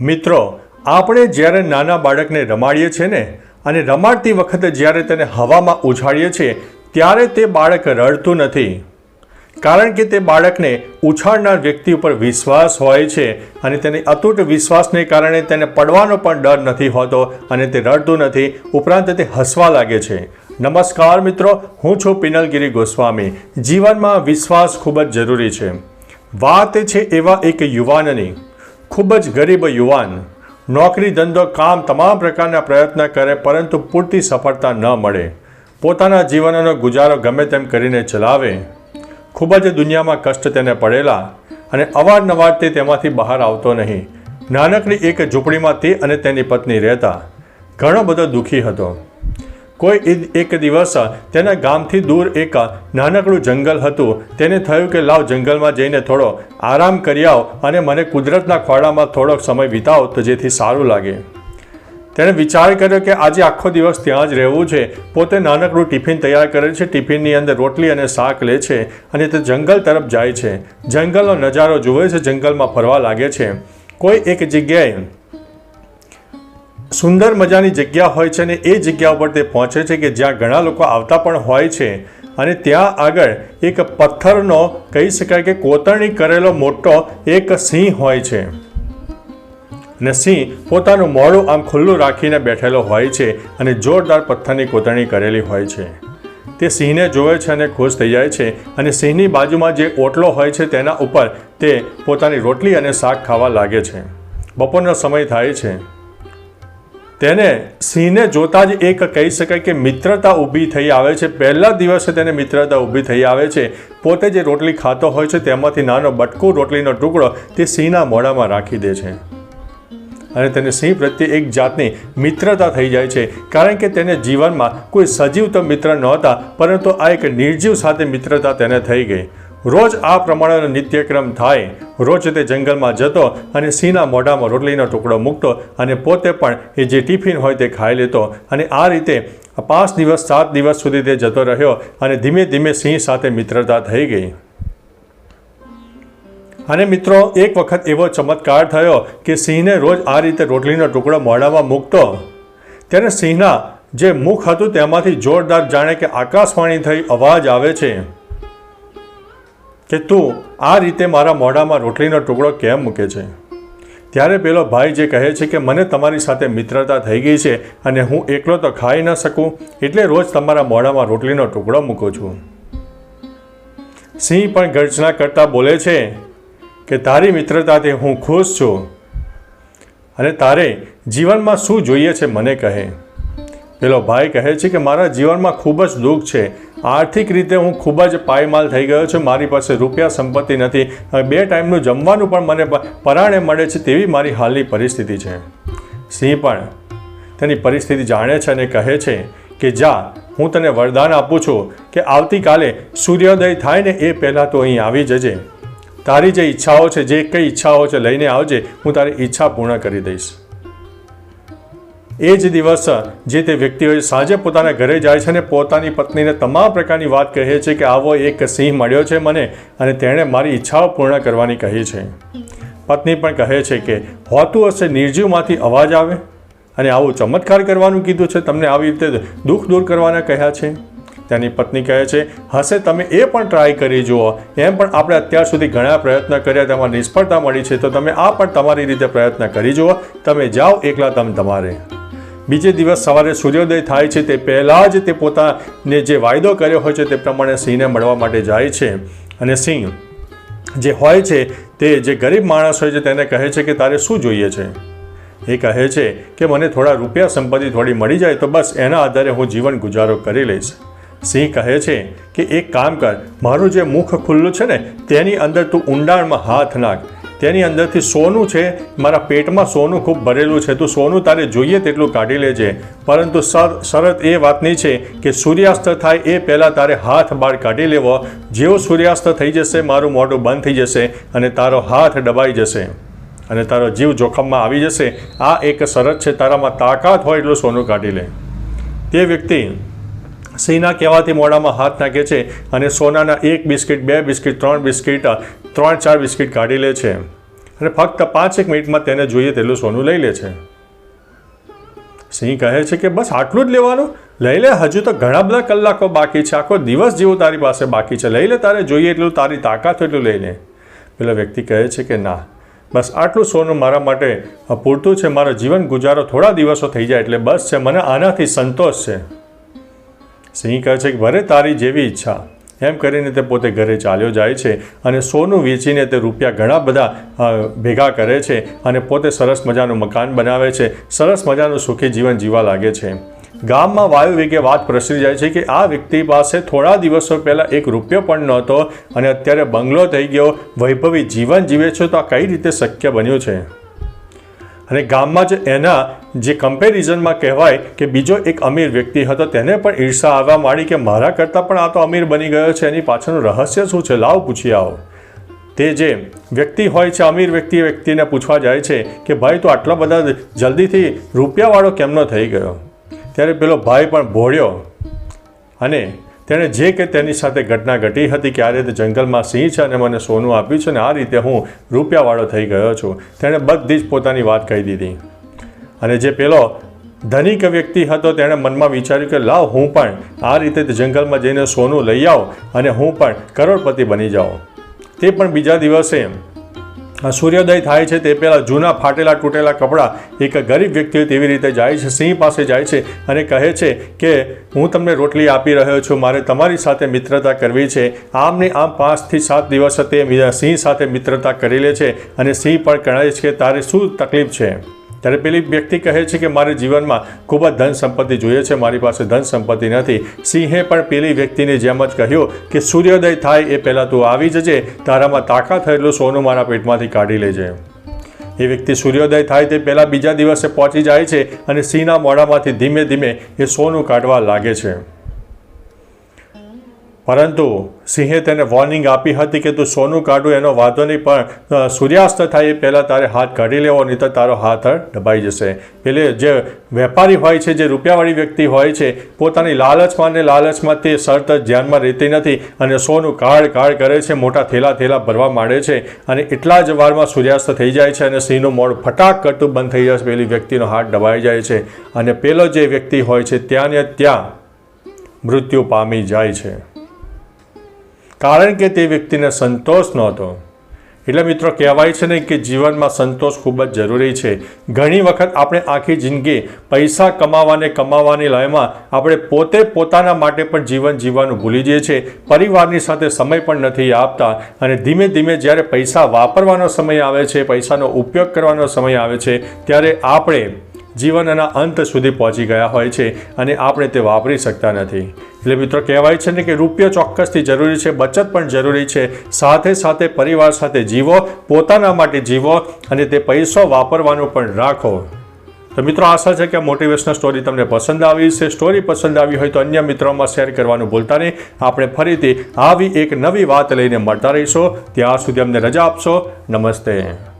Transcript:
મિત્રો, આપણે જ્યારે નાના બાળકને રમાડીએ છીએ ને, અને રમાડતી વખતે જ્યારે તેને હવામાં ઉછાળીએ છીએ, ત્યારે તે બાળક રડતું નથી. કારણ કે તે બાળકને ઉછાળનાર વ્યક્તિ ઉપર વિશ્વાસ હોય છે અને તેની અતૂટ વિશ્વાસને કારણે તેને પડવાનો પણ ડર નથી હોતો અને તે રડતું નથી. ઉપરાંત તે હસવા લાગે છે. નમસ્કાર મિત્રો, હું છું પિનલગીરી ગોસ્વામી. જીવનમાં વિશ્વાસ ખૂબ જ જરૂરી છે. વાત છે એવા એક યુવાનની. ખૂબ જ ગરીબ યુવાન. નોકરી ધંધો કામ તમામ પ્રકારના પ્રયત્ન કરે, પરંતુ પૂરતી સફળતા ન મળે. પોતાના જીવનનો ગુજારો ગમે તેમ કરીને ચલાવે. ખૂબ જ દુનિયામાં કષ્ટ તેને પડેલા અને અવારનવાર તે તેમાંથી બહાર આવતો નહીં. નાનકડી એક ઝૂંપડીમાં તે અને તેની પત્ની રહેતા. ઘણો બધો દુઃખી હતો. કોઈ એક દિવસ તેના ગામથી દૂર એક નાનકડું જંગલ હતું. તેને થયું કે, લાવ જંગલમાં જઈને થોડો આરામ કરી આવ અને મને કુદરતના ખોળામાં થોડોક સમય વિતાવ તો જેથી સારું લાગે. તેણે વિચાર કર્યો કે, આજે આખો દિવસ ત્યાં જ રહેવું છે. પોતે નાનકડું ટિફિન તૈયાર કરે છે. ટિફિનની અંદર રોટલી અને શાક લે છે અને તે જંગલ તરફ જાય છે. જંગલનો નજારો જુએ છે. જંગલમાં ફરવા લાગે છે. કોઈ એક જગ્યાએ સુંદર મજાની જગ્યા હોય છે અને એ જગ્યા ઉપર તે પહોંચે છે કે જ્યાં ઘણા લોકો આવતા પણ હોય છે. અને ત્યાં આગળ એક પથ્થરનો કહી શકાય કે કોતરણી કરેલો મોટો એક સિંહ હોય છે. અને સિંહ પોતાનું મોડું આમ ખુલ્લું રાખીને બેઠેલો હોય છે અને જોરદાર પથ્થરની કોતરણી કરેલી હોય છે. તે સિંહને જોવે છે અને ખુશ થઈ જાય છે અને સિંહની બાજુમાં જે ઓટલો હોય છે તેના ઉપર તે પોતાની રોટલી અને શાક ખાવા લાગે છે. બપોરનો સમય થાય છે. તેને સિંહને જોતાં જ એક કહી શકાય કે મિત્રતા ઊભી થઈ આવે છે. પહેલા દિવસે તેને મિત્રતા ઊભી થઈ આવે છે. પોતે જે રોટલી ખાતો હોય છે તેમાંથી નાનો બટકું રોટલીનો ટુકડો તે સિંહના મોઢામાં રાખી દે છે. અને તેને સિંહ પ્રત્યે એક જાતની મિત્રતા થઈ જાય છે. કારણ કે તેને જીવનમાં કોઈ સજીવ તો મિત્ર નહોતા, પરંતુ આ એક નિર્જીવ સાથે મિત્રતા તેને થઈ ગઈ. રોજ આ પ્રમાણેનો નિત્યક્રમ થાય. રોજ તે જંગલમાં જતો અને સિંહના મોઢામાં રોટલીનો ટુકડો મૂકતો અને પોતે પણ એ જે ટિફિન હોય તે ખાઈ લેતો અને આ રીતે પાંચ દિવસ, સાત દિવસ સુધી તે જતો રહ્યો અને ધીમે ધીમે સિંહ સાથે મિત્રતા થઈ ગઈ. અને મિત્રો, એક વખત એવો ચમત્કાર થયો કે સિંહને રોજ આ રીતે રોટલીનો ટુકડો મોઢામાં મૂકતો. ત્યારે સિંહના જે મુખ હતું તેમાંથી જોરદાર જાણે કે આકાશવાણી થઈ અવાજ આવે છે. કે તું આ રીતે મારા મોઢામાં રોટલીનો ટુકડો કેમ મૂકે છે? ત્યારે પેલો ભાઈ જે કહે છે કે મને તમારી સાથે મિત્રતા થઈ ગઈ છે અને હું એકલો તો ખાઈ ન શકું, એટલે રોજ તમારા મોઢામાં રોટલીનો ટુકડો મૂકું છું. સિંહ પણ ગર્જના કરતાં બોલે છે કે તારી મિત્રતાથી હું ખુશ છું. અને તારે જીવનમાં શું જોઈએ છે મને કહે. પેલો ભાઈ કહે છે કે મારા જીવનમાં ખૂબ જ દુઃખ છે આર્થિક રીતે હું ખૂબ જ પાયમાલ થઈ ગયો છું. મારી પાસે રૂપિયા સંપત્તિ નથી. બે ટાઈમનું જમવાનું પણ મને પરાણે મળે છે તેવી મારી હાલની પરિસ્થિતિ છે. સિંહ પણ તેની પરિસ્થિતિ જાણે છે અને કહે છે કે, જા, હું તને વરદાન આપું છું કે આવતીકાલે સૂર્યોદય થાય ને એ પહેલાં તો અહીં આવી જજે. તારી જે ઈચ્છાઓ છે, જે કઈ ઈચ્છાઓ છે લઈને આવજે, હું તારી ઈચ્છા પૂર્ણ કરી દઈશ. એ જ દિવસ જે તે વ્યક્તિઓ સાંજે પોતાના ઘરે જાય છે અને પોતાની પત્નીને તમામ પ્રકારની વાત કહે છે કે આવો એક સિંહ મળ્યો છે મને અને તેણે મારી ઈચ્છાઓ પૂર્ણ કરવાની કહી છે. પત્ની પણ કહે છે કે, હોતું હશે, નિર્જીવમાંથી અવાજ આવે અને આવું ચમત્કાર કરવાનું કીધું છે, તમને આવી રીતે દુઃખ દૂર કરવાના કહ્યા છે? તેની પત્ની કહે છે, હશે, તમે એ પણ ટ્રાય કરી જુઓ. એમ પણ આપણે અત્યાર સુધી ઘણા પ્રયત્ન કર્યા, તેમાં નિષ્ફળતા મળી છે. તો તમે આ પણ તમારી રીતે પ્રયત્ન કરી જુઓ. તમે જાઓ એકલા તમે તમારે. બીજે દિવસ સવારે સૂર્યોદય થાય છે તે પહેલાં જ તે પોતાને જે વાયદો કર્યો હોય છે તે પ્રમાણે સિંહને મળવા માટે જાય છે. અને સિંહ જે હોય છે તે જે ગરીબ માણસ હોય છે તેને કહે છે કે તારે શું જોઈએ છે? એ કહે છે કે મને થોડા રૂપિયા સંપત્તિ થોડી મળી જાય તો બસ એના આધારે હું જીવન ગુજારો કરી લઈશ. સિંહ કહે છે કે એક કામ કર, મારું જે મુખ ખુલ્લું છે ને તેની અંદર તું ઊંડાણમાં હાથ નાખ. તેની અંદરથી સોનું છે, મારા પેટમાં સોનું ખૂબ ભરેલું છે, તું સોનું તારે જોઈએ તેટલું કાઢી લેજે. પરંતુ શરત એ વાતની છે કે સૂર્યાસ્ત થાય એ પહેલાં તારે હાથ બહાર કાઢી લેવો. જેવો સૂર્યાસ્ત થઈ જશે, મારું મોઢું બંધ થઈ જશે અને તારો હાથ દબાઈ જશે. અને તારો જીવ જોખમમાં આવી જશે. આ એક શરત છે, તારામાં તાકાત હોય એટલું સોનું કાઢી લે. તે વ્યક્તિ સિંહના કહેવાથી મોઢામાં હાથ નાખે છે અને સોનાના એક બિસ્કિટ, બે બિસ્કિટ, ત્રણ બિસ્કિટ, ત્રણ ચાર બિસ્કિટ કાઢી લે છે. અને ફક્ત પાંચેક મિનિટમાં તેને જોઈએ તેટલું સોનું લઈ લે છે. સિંહ કહે છે કે બસ આટલું જ લેવાનું? લઈ લે, હજુ તો ઘણા બધા કલાકો બાકી છે. આખો દિવસ જેવું તારી પાસે બાકી છે. લઈ લે, તારે જોઈએ એટલું, તારી તાકાત એટલું લઈ લે. પેલો વ્યક્તિ કહે છે કે ના, બસ આટલું સોનું મારા માટે પૂરતું છે. મારો જીવન ગુજારો થોડા દિવસો થઈ જાય એટલે બસ છે. મને આનાથી સંતોષ છે. સિંહ કહે છે કે ભલે તારી જેવી ઈચ્છા. એમ કરીને તે પોતે ઘરે ચાલ્યો જાય છે અને સોનું વેચીને તે રૂપિયા ઘણા બધા ભેગા કરે છે અને પોતે સરસ મજાનું મકાન બનાવે છે. સરસ મજાનું સુખી જીવન જીવવા લાગે છે. ગામમાં વાયુ વેગે વાત પ્રસરી જાય છે કે, આ વ્યક્તિ પાસે થોડા દિવસો પહેલાં એક રૂપિયો પણ નહોતો અને અત્યારે બંગલો થઈ ગયો. વૈભવી જીવન જીવે છે તો આ કઈ રીતે શક્ય બન્યું છે? અને ગામમાં જ એના જે કમ્પેરિઝનમાં કહેવાય કે બીજો એક અમીર વ્યક્તિ હતો, તેને પણ ઈર્ષા આવવા માંડી કે મારા કરતાં પણ આ તો અમીર બની ગયો છે, એની પાછળનું રહસ્ય શું છે? લાવ પૂછી આવો. તે જે વ્યક્તિ હોય છે, અમીર વ્યક્તિ વ્યક્તિને પૂછવા જાય છે કે, ભાઈ, તું આટલા બધા જલ્દીથી રૂપિયાવાળો કેમનો થઈ ગયો? ત્યારે પેલો ભાઈ પણ ભોળ્યો અને તેણે જે કે તેની સાથે ઘટના ઘટી હતી કે આ રીતે જંગલમાં સિંહ છે અને મને સોનું આપ્યું છે ને આ રીતે હું રૂપિયાવાળો થઈ ગયો છું. તેણે બધી જ પોતાની વાત કહી દીધી. અને જે પેલો ધનિક વ્યક્તિ હતો તેણે મનમાં વિચાર્યું કે, લાવ, હું પણ આ રીતે જંગલમાં જઈને સોનું લઈ આવું અને હું પણ કરોડપતિ બની જાઉં. તે પણ બીજા દિવસે આ સૂર્યોદય થાય છે તે પહેલાં જૂના ફાટેલા તૂટેલા કપડાં એક ગરીબ વ્યક્તિ તેવી રીતે જાય છે, સિંહ પાસે જાય છે અને કહે છે કે, હું તમને રોટલી આપી રહ્યો છું, મારે તમારી સાથે મિત્રતા કરવી છે. આમને આમ પાંચથી સાત દિવસ તે સિંહ સાથે મિત્રતા કરી લે છે અને સિંહ પણ કહે છે કે, તારે શું તકલીફ છે? ત્યારે પેલી વ્યક્તિ કહે છે કે મારે જીવનમાં ખૂબ જ ધન સંપત્તિ જોઈએ છે, મારી પાસે ધન સંપત્તિ નથી. સિંહે પણ પેલી વ્યક્તિને જેમ જ કહ્યું કે સૂર્યોદય થાય એ પહેલાં તું આવી જજે, તારામાં તાકાત થયેલું સોનું મારા પેટમાંથી કાઢી લેજે. એ વ્યક્તિ સૂર્યોદય થાય તે પહેલાં બીજા દિવસે પહોંચી જાય છે અને સિંહના મોઢામાંથી ધીમે ધીમે એ સોનું કાઢવા લાગે છે. પરંતુ સિંહે તેને વોર્નિંગ આપી હતી કે તું સોનું કાઢું, એનો વાંધો નહીં, પણ સૂર્યાસ્ત થાય એ પહેલાં તારે હાથ કાઢી લેવો, નહીં તો તારો હાથ દબાઈ જશે. પેલે જે વેપારી હોય છે, જે રૂપિયાવાળી વ્યક્તિ હોય છે, પોતાની લાલચમાં ને લાલચમાં તે શરત ધ્યાનમાં રહેતી નથી અને સોનું કાળ કાળ કરે છે, મોટા થેલા થેલા ભરવા માંડે છે અને એટલા જ વારમાં સૂર્યાસ્ત થઈ જાય છે અને સિંહનું મોડ ફટાક કરતું બંધ થઈ જશે પેલી વ્યક્તિનો હાથ દબાઈ જાય છે અને પેલો જે વ્યક્તિ હોય છે, ત્યાં ને ત્યાં મૃત્યુ પામી જાય છે. કારણ કે તે વ્યક્તિને સંતોષ નહોતો. એટલે મિત્રો, કહેવાય છે ને કે જીવનમાં સંતોષ ખૂબ જ જરૂરી છે. ઘણી વખત આપણે આખી જિંદગી પૈસા કમાવાને કમાવાની લયમાં આપણે પોતે પોતાના માટે પણ જીવન જીવવાનું ભૂલી જઈએ છીએ. પરિવારની સાથે સમય પણ નથી આપતા અને ધીમે ધીમે જ્યારે પૈસા વાપરવાનો સમય આવે છે, પૈસાનો ઉપયોગ કરવાનો સમય આવે છે, ત્યારે આપણે જીવનના અંત સુધી પહોંચી ગયા હોય છે અને આપણે તે વાપરી શકતા નથી. એટલે મિત્રો, કહેવાય છે ને કે રૂપિયો ચોક્કસથી જરૂરી છે, બચત પણ જરૂરી છે. સાથે સાથે પરિવાર સાથે જીવો, પોતાના માટે જીવો અને તે પૈસો વાપરવાનું પણ રાખો. તો મિત્રો, આશા છે કે મોટિવેશનલ સ્ટોરી તમને પસંદ આવી છે સ્ટોરી પસંદ આવી હોય તો અન્ય મિત્રોમાં શેર કરવાનું ભૂલતા નહીં. આપણે ફરીથી આવી એક નવી વાત લઈને મળતા રહીશું. ત્યાં સુધી અમને રજા આપશો. નમસ્તે.